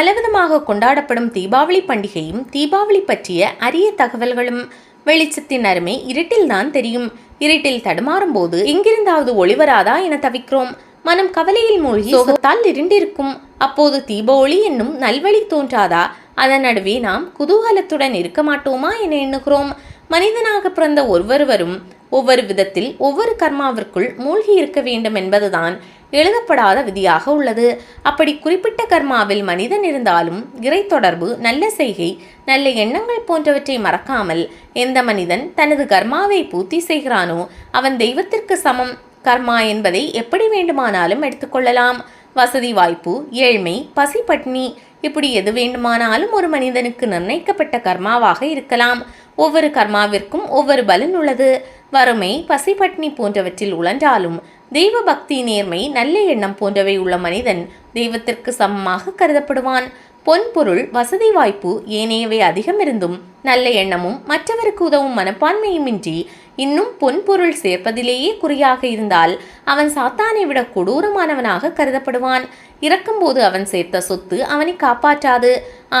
பலவிதமாக கொண்டாடப்படும் தீபாவளி பண்டிகையும் தீபாவளி பற்றிய அரிய தகவல்களும் வெளிச்சத்தின் அருமை இருட்டில்தான் தெரியும். இருட்டில் தடுமாறும் போது எங்கிருந்தாவது ஒளிவராதா என தவிக்கிறோம். மனம் கவலையில் மூழ்கி சோகத்தால் இருண்டிருக்கும். அப்போது தீப ஒளி என்னும் நல்வழி தோன்றாதா? அதன் நடுவே நாம் குதூகலத்துடன் இருக்க மாட்டோமா என எண்ணுகிறோம். மனிதனாக பிறந்த ஒவ்வொருவரும் ஒவ்வொரு விதத்தில் ஒவ்வொரு கர்மாவிற்குள் மூழ்கி இருக்க வேண்டும் என்பதுதான் எழுதப்படாத விதியாக உள்ளது. அப்படி குறிப்பிட்ட கர்மாவில் மனிதன் இருந்தாலும் இறை தொடர்பு நல்ல செய்கை நல்ல எண்ணங்கள் போன்றவற்றை மறக்காமல் எந்த மனிதன் தனது கர்மாவை பூர்த்தி செய்கிறானோ அவன் தெய்வத்திற்கு சமம். கர்மா என்பதை எப்படி வேண்டுமானாலும் எடுத்துக்கொள்ளலாம் வசதி வாய்ப்பு ஏழ்மை பசி பட்னி இப்படி எது வேண்டுமானாலும் ஒரு மனிதனுக்கு நிர்ணயிக்கப்பட்ட கர்மாவாக இருக்கலாம். ஒவ்வொரு கர்மாவிற்கும் ஒவ்வொரு பலன் உள்ளது. வறுமை பசி போன்றவற்றில் உழன்றாலும் தெய்வ பக்தி நேர்மை நல்ல எண்ணம் போன்றவை உள்ள மனிதன் தெய்வத்திற்கு சமமாக கருதப்படுவான். பொன் பொருள் வசதி வாய்ப்பு ஏனையவை அதிகம் இருந்தும் நல்ல எண்ணமும் மற்றவருக்கு உதவும் மனப்பான்மையுமின்றி இன்னும் பொன் பொருள் சேர்ப்பதிலேயே குறியாக இருந்தால் அவன் சாத்தானை விட கொடூரமானவனாக கருதப்படுவான். இறக்கும்போது அவன் சேர்த்த சொத்து அவனை காப்பாற்றாது.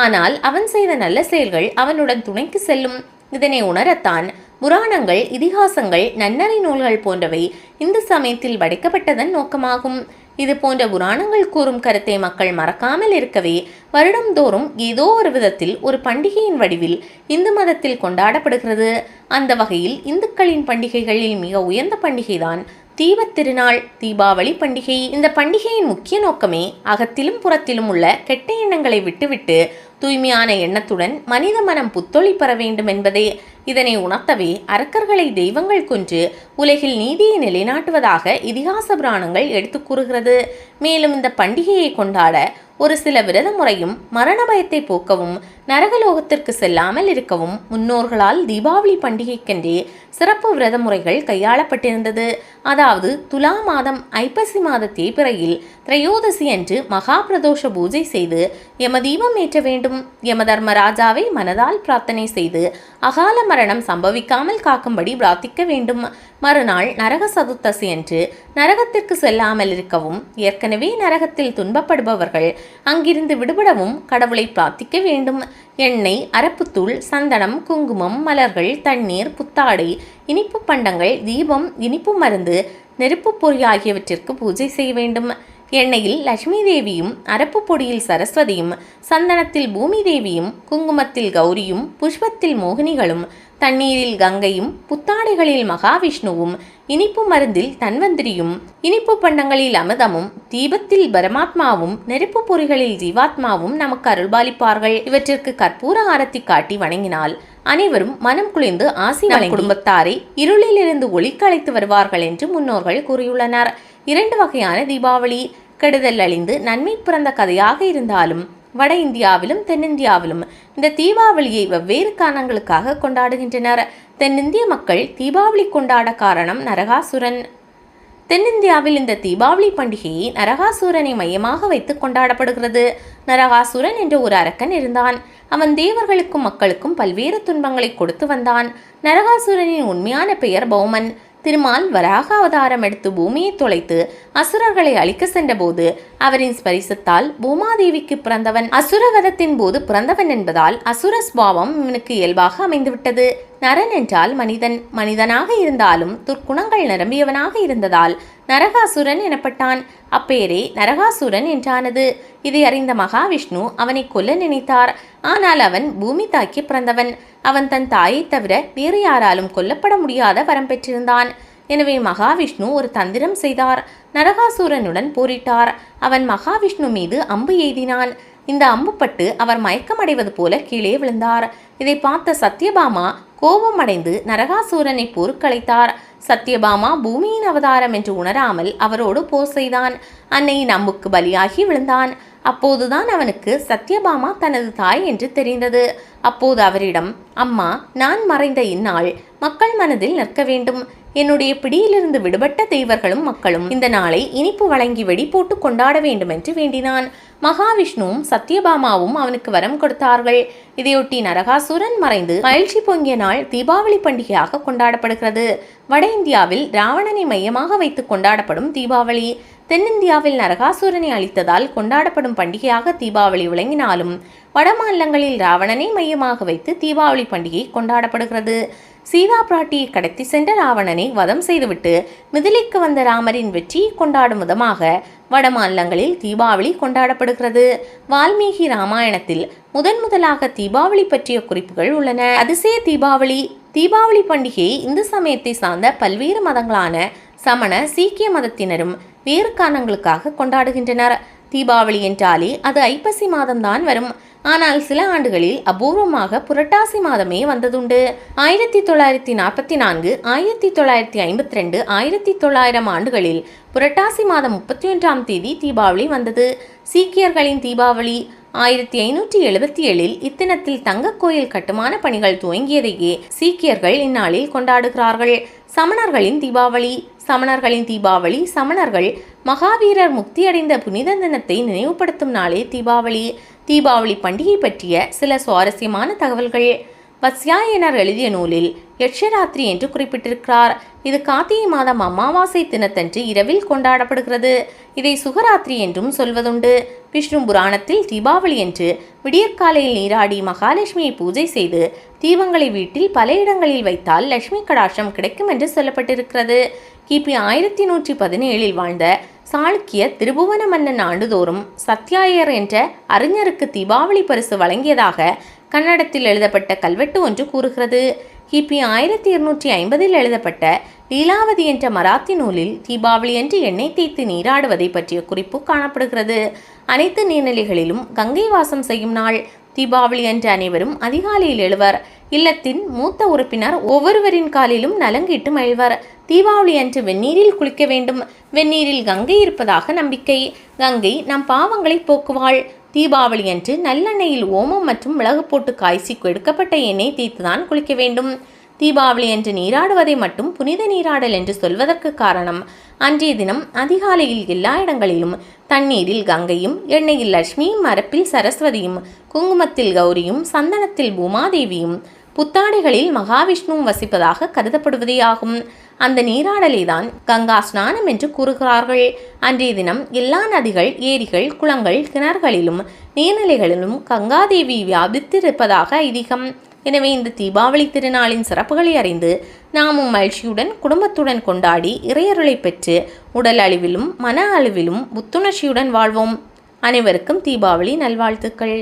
ஆனால் அவன் செய்த நல்ல செயல்கள் அவனுடன் துணைக்கு செல்லும். இதனை உணரத்தான் புராணங்கள் இதிகாசங்கள் நன்னறி நூல்கள் போன்றவை இந்து சமயத்தில் படைக்கப்பட்டதன் நோக்கமாகும். இது போன்ற புராணங்கள் கூறும் கருத்தை மக்கள் மறக்காமல் இருக்கவே வருடம்தோறும் ஏதோ ஒரு விதத்தில் ஒரு பண்டிகையின் வடிவில் இந்து மதத்தில் கொண்டாடப்படுகிறது. அந்த வகையில் இந்துக்களின் பண்டிகைகளில் மிக உயர்ந்த பண்டிகைதான் தீபத் திருநாள் தீபாவளி பண்டிகை இந்த பண்டிகையின் முக்கிய நோக்கமே அகத்திலும் புறத்திலும் உள்ள கெட்ட எண்ணங்களை விட்டுவிட்டு தூய்மையான எண்ணத்துடன் மனித மனம் புத்தொளி பெற வேண்டும் என்பதே இதனை உணர்த்தவே அரக்கர்களை தெய்வங்கள் கொன்று உலகில் நீதியை நிலைநாட்டுவதாக இதிகாச புராணங்கள் எடுத்துக் கூறுகிறது. மேலும் இந்த பண்டிகையை கொண்டாட ஒரு சில விரத முறையும் மரண பயத்தை போக்கவும் நரகலோகத்திற்கு செல்லாமல் இருக்கவும் முன்னோர்களால் தீபாவளி பண்டிகைக்கென்றே சிறப்பு விரத முறைகள் கையாளப்பட்டிருந்தது. அதாவது துலா மாதம் ஐப்பசி மாத தேய்பிறையில் திரையோதசி அன்று மகா பிரதோஷ பூஜை செய்து யம தீபம் ஏற்ற வேண்டும். யம தர்மராஜாவை மனதால் பிரார்த்தனை செய்து அகால மரணம் சம்பவிக்காமல் காக்கும்படி பிரார்த்திக்க வேண்டும். மறுநாள் நரக சதுர்த்தசி அன்று நரகத்திற்கு செல்லாமல் இருக்கவும் ஏற்கனவே நரகத்தில் துன்பப்படுபவர்கள் அங்கிருந்து விடுபடவும் கடவுளை பிரார்த்திக்க வேண்டும். எண்ணெய் அரப்புத்தூள் சந்தனம் குங்குமம் மலர்கள் தண்ணீர் புத்தாடை இனிப்பு பண்டங்கள் தீபம் இனிப்பு மருந்து நெருப்பு பொறி ஆகியவற்றிற்கு பூஜை செய்ய வேண்டும். எண்ணெயில் லட்சுமி தேவியும் அரப்பு பொடியில் சரஸ்வதியும் சந்தனத்தில் பூமி தேவியும் குங்குமத்தில் கௌரியும் புஷ்பத்தில் மோகினிகளும் தண்ணீரில் கங்கையும் புத்தாடைகளில் மகாவிஷ்ணுவும் இனிப்பு மருந்தில் தன்வந்திரியும் இனிப்பு பண்டங்களில் அமிர்தமும் தீபத்தில் பரமாத்மாவும் நெருப்பு பொறிகளில் ஜீவாத்மாவும் நமக்கு அருள்பாலிப்பார்கள். இவற்றிற்கு கற்பூர ஆரத்தி காட்டி வணங்கினால் அனைவரும் மனம் குளிர்ந்து ஆசி குடும்பத்தாரை இருளிலிருந்து ஒளிக்கு அழைத்து வருவார்கள் என்று முன்னோர்கள் கூறியுள்ளனர். இரண்டு வகையான தீபாவளி கெடுதல் அழிந்து நன்மை பிறந்த கதையாக இருந்தாலும் வட இந்தியாவிலும் தென்னிந்தியாவிலும் இந்த தீபாவளியை வெவ்வேறு காரணங்களுக்காக கொண்டாடுகின்றனர். தென்னிந்திய மக்கள் தீபாவளி கொண்டாட காரணம் நரகாசுரன். தென்னிந்தியாவில் இந்த தீபாவளி பண்டிகையை நரகாசுரனை மையமாக வைத்து கொண்டாடப்படுகிறது. நரகாசுரன் என்ற ஒரு அரக்கன் இருந்தான். அவன் தேவர்களுக்கும் மக்களுக்கும் பல்வேறு துன்பங்களை கொடுத்து வந்தான். நரகாசுரனின் உண்மையான பெயர் பௌமன். திருமால் வராக அவதாரம் எடுத்து பூமியை தொலைத்து அசுரர்களை அழிக்க சென்றபோது அவரின் ஸ்பரிசத்தால் பூமாதேவிக்கு பிறந்தவன் அசுரவதத்தின் போது பிறந்தவன் என்பதால் அசுர சுவாவம் இவனுக்கு இயல்பாக அமைந்துவிட்டது. நரன் என்றால் மனிதன். மனிதனாக இருந்தாலும் துர்க்குணங்கள் நிரம்பியவனாக இருந்ததால் நரகாசுரன் எனப்பட்டான். அப்பேரே நரகாசுரன் என்றானது. இதை அறிந்த மகாவிஷ்ணு அவனை கொல்ல நினைத்தார். ஆனால் அவன் பூமி தாக்கி பிறந்தவன். அவன் தன் தாயைத் தவிர வேறு யாராலும் கொல்லப்பட முடியாத வரம் பெற்றிருந்தான். எனவே மகாவிஷ்ணு ஒரு தந்திரம் செய்தார். நரகாசுரனுடன் போரிட்டார். அவன் மகாவிஷ்ணு மீது அம்பு எய்தினான். இந்த அம்புப்பட்டு அவர் மயக்கமடைவது போல கீழே விழுந்தார். இதை பார்த்த சத்யபாமா கோபமடைந்து நரகாசூரனை போருக்கழைத்தார் சத்யபாமா பூமியின் அவதாரம் என்று உணராமல் அவரோடு போர் செய்தான். அன்னையின் அம்புக்கு பலியாகி விழுந்தான். அப்போதுதான் அவனுக்கு சத்யபாமா தனது தாய் என்று தெரிந்தது. அப்போது அவரிடம் அம்மா நான் மறைந்த இந்நாள் மக்கள் மனதில் நிற்க வேண்டும். என்னுடைய பிடியிலிருந்து விடுபட்ட தேவர்களும் மக்களும் இந்த நாளை இனிப்பு வழங்கி வெடி போட்டு கொண்டாட வேண்டும் என்று வேண்டினான். மகாவிஷ்ணுவும் சத்யபாமாவும் அவனுக்கு வரம் கொடுத்தார்கள். இதையொட்டி நரகாசுரன் மறைந்து மகிழ்ச்சி பொங்கிய நாள் தீபாவளி பண்டிகையாக கொண்டாடப்படுகிறது. வட இந்தியாவில் ராவணனை மையமாக வைத்து கொண்டாடப்படும் தீபாவளி. தென்னிந்தியாவில் நரகாசுரனை அழித்ததால் கொண்டாடப்படும் பண்டிகையாக தீபாவளி விளங்கினாலும் வட மாநிலங்களில் ராவணனை மையமாக வைத்து தீபாவளி பண்டிகை கொண்டாடப்படுகிறது. சீதா பிராட்டியை கடத்தி சென்ற ராவணனை வதம் செய்துவிட்டு மிதிலைக்கு வந்த ராமரின் வெற்றியை கொண்டாடும் விதமாக வட மாநிலங்களில் தீபாவளி கொண்டாடப்படுகிறது. வால்மீகி ராமாயணத்தில் முதன் முதலாக தீபாவளி பற்றிய குறிப்புகள் உள்ளன. அதிசய தீபாவளி தீபாவளி பண்டிகையை இந்து சமயத்தை சார்ந்த பல்வேறு மதங்களான சமண சீக்கிய மதத்தினரும் வேறு காரணங்களுக்காக கொண்டாடுகின்றனர். தீபாவளி என்றாலே அது ஐப்பசி மாதம்தான் வரும். ஆனால் சில ஆண்டுகளில் அபூர்வமாக புரட்டாசி மாதமே வந்ததுண்டு. ஆயிரத்தி தொள்ளாயிரத்தி நாற்பத்தி நான்கு ஆயிரத்தி தொள்ளாயிரத்தி ஐம்பத்தி ரெண்டு ஆயிரத்தி தொள்ளாயிரம் ஆண்டுகளில் புரட்டாசி மாதம் முப்பத்தி ஒன்றாம் தேதி தீபாவளி வந்தது. சீக்கியர்களின் தீபாவளி ஆயிரத்தி ஐநூற்றி எழுபத்தி ஏழில் இத்தினத்தில் தங்க கோயில் கட்டுமான பணிகள் துவங்கியதையே சீக்கியர்கள் இந்நாளில் கொண்டாடுகிறார்கள். சமணர்களின் தீபாவளி சமணர்களின் தீபாவளி சமணர்கள் மகாவீரர் முக்தியடைந்த புனித தினத்தை நினைவுபடுத்தும் நாளே தீபாவளி. தீபாவளி பண்டிகை பற்றிய சில சுவாரஸ்யமான தகவல்கள். வத்ஸ்யாயனர் எழுதிய நூலில் யட்சராத்திரி என்று குறிப்பிட்டிருக்கிறார். இது கார்த்திகை மாதம் அமாவாசை தினத்தன்று இரவில் கொண்டாடப்படுகிறது. இதை சுகராத்திரி என்றும் சொல்வதுண்டு. விஷ்ணு புராணத்தில் தீபாவளி என்று விடியற்காலையில் நீராடி மகாலட்சுமியை பூஜை செய்து தீபங்களை வீட்டில் பல இடங்களில் வைத்தால் லட்சுமி கடாட்சம் கிடைக்கும் என்று சொல்லப்பட்டிருக்கிறது. கிபி ஆயிரத்தி நூற்றி பதினேழில் வாழ்ந்த சாளுக்கிய திருபுவன மன்னன் ஆண்டுதோறும் சத்யாயர் என்ற அறிஞருக்கு தீபாவளி பரிசு வழங்கியதாக கன்னடத்தில் எழுதப்பட்ட கல்வெட்டு ஒன்று கூறுகிறது. கிபி ஆயிரத்தி இருநூற்றி ஐம்பதில் எழுதப்பட்ட லீலாவதி என்ற மராத்தி நூலில் தீபாவளி என்று எண்ணெய் தேய்த்து நீராடுவதை பற்றிய குறிப்பு காணப்படுகிறது. அனைத்து நீர்நிலைகளிலும் கங்கை வாசம் செய்யும் நாள் தீபாவளி அன்று அனைவரும் அதிகாலையில் எழுவர். இல்லத்தின் மூத்த உறுப்பினர் ஒவ்வொருவரின் காலிலும் நலங்கிட்டு மகிழ்வர். தீபாவளி அன்று வெந்நீரில் குளிக்க வேண்டும். வெந்நீரில் கங்கை இருப்பதாக நம்பிக்கை. கங்கை நம் பாவங்களை போக்குவாள். தீபாவளி அன்று நல்லெண்ணெயில் ஓமம் மற்றும் மிளகு போட்டு காய்ச்சி எடுக்கப்பட்ட எண்ணெய் தேய்த்துதான் குளிக்க வேண்டும். தீபாவளி என்று நீராடுவதை மட்டும் புனித நீராடல் என்று சொல்வதற்கு காரணம். அன்றைய தினம் அதிகாலையில் எல்லா இடங்களிலும் தண்ணீரில் கங்கையும் எண்ணெயில் லட்சுமியும் மரப்பில் சரஸ்வதியும் குங்குமத்தில் கௌரியும் சந்தனத்தில் பூமாதேவியும் புத்தாடைகளில் மகாவிஷ்ணுவும் வசிப்பதாக கருதப்படுவதே ஆகும். அந்த நீராடலை தான் கங்கா ஸ்நானம் என்று கூறுகிறார்கள். அன்றைய தினம் எல்லா நதிகள் ஏரிகள் குளங்கள் கிணறுகளிலும் நீர்நிலைகளிலும் கங்காதேவி வியாபித்திருப்பதாக ஐதீகம். எனவே இந்த தீபாவளி திருநாளின் சிறப்புகளை அறிந்து நாமும் மகிழ்ச்சியுடன் குடும்பத்துடன் கொண்டாடி இறையருளை பெற்று உடல் அழிவிலும் மன அளவிலும் புத்துணர்ச்சியுடன் வாழ்வோம். அனைவருக்கும் தீபாவளி நல்வாழ்த்துக்கள்.